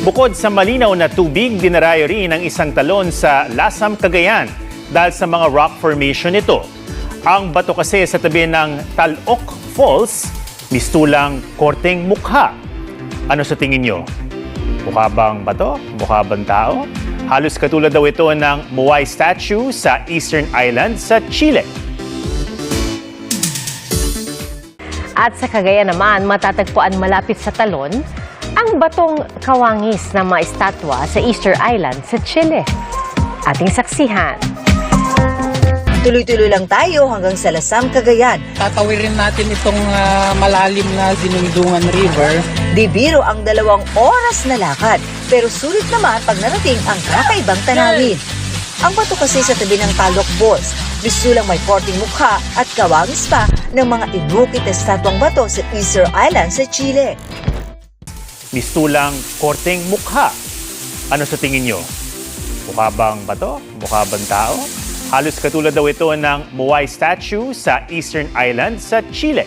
Bukod sa malinaw na tubig, dinarayo rin ang isang talon sa Lasam, Cagayan dahil sa mga rock formation nito. Ang bato kasi sa tabi ng Talok Falls, mistulang korteng mukha. Ano sa tingin nyo? Mukha bang bato? Mukha bang tao? Halos katulad daw ito ng Moai statue sa Eastern Island sa Chile. At sa Cagayan naman, matatagpuan malapit sa talon ang batong kawangis ng mga estatwa sa Easter Island sa Chile. Ating saksihan. Tuloy-tuloy lang tayo hanggang sa Lasam, Cagayan. tatawirin natin itong ah, malalim na Dinungdungan River. Di biro ang dalawang oras na lakad. Pero sulit naman pag narating ang kakaibang tanawin. Ang bato kasi sa tabi ng Talok Falls, misulang may korting mukha at kawangis pa ng mga inukit na statwang bato sa Easter Island sa Chile. Mistulang korteng mukha. Ano sa tingin nyo? Mukha bang bato? Mukha bang tao? Halos katulad daw ito ng Moai statue sa Eastern Island sa Chile.